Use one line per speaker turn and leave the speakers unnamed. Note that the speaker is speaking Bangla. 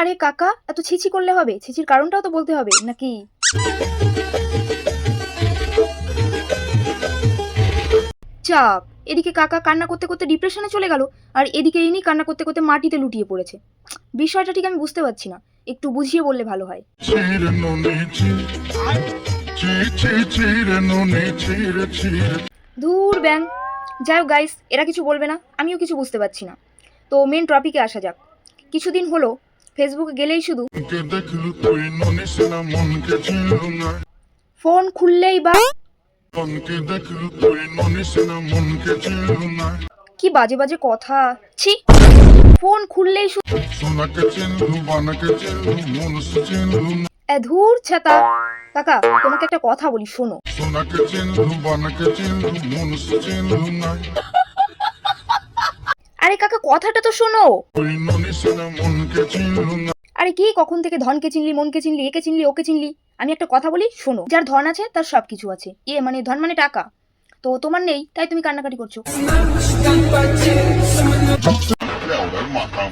আরে কাকা, এত ছিছি করলে হবে? ছিচির কারণটাও তো বলতে হবে, নাকি? চাপ, এদিকে কাকা কান্না করতে করতে ডিপ্রেশনে চলে গেল, আর এদিকে ইনি কান্না করতে করতে মাটিতে লুটিয়ে পড়েছে। বিষয়টা ঠিক আমি বুঝতে পারছি না, একটু বুঝিয়ে বললে ভালো হয়। ধুর, ব্যাং। যাই হোক গাইস এরা কিছু বলবে না, আমিও কিছু বুঝতে পারছি না। তো মেন টপিকে আসা যাক। কিছুদিন হলো ফেসবুকে গেলেই শুধু ফোন খুললেই বা কি বাজে বাজে কথা? ছি, ফোন খুললেই শুধু ধুর ছাতা। কাকা, তোমাকে একটা কথা বলি, শোনো
সোনাকে চিনলু বানাকে চিনলু মনুষ্য চিনলু না
আরে কাকা কথাটা তো শোনো। আরে কি কখন থেকে ধনকে চিনলি মনকে চিনলি একে চিনলি ওকে চিনলি? আমি একটা কথা বলি শোনো। যার ধন আছে তার সব কিছু আছে। ইয়ে মানে ধন মানে টাকা। তো তোমার নেই তাই তুমি কান্নাকাটি করছ।
মাথা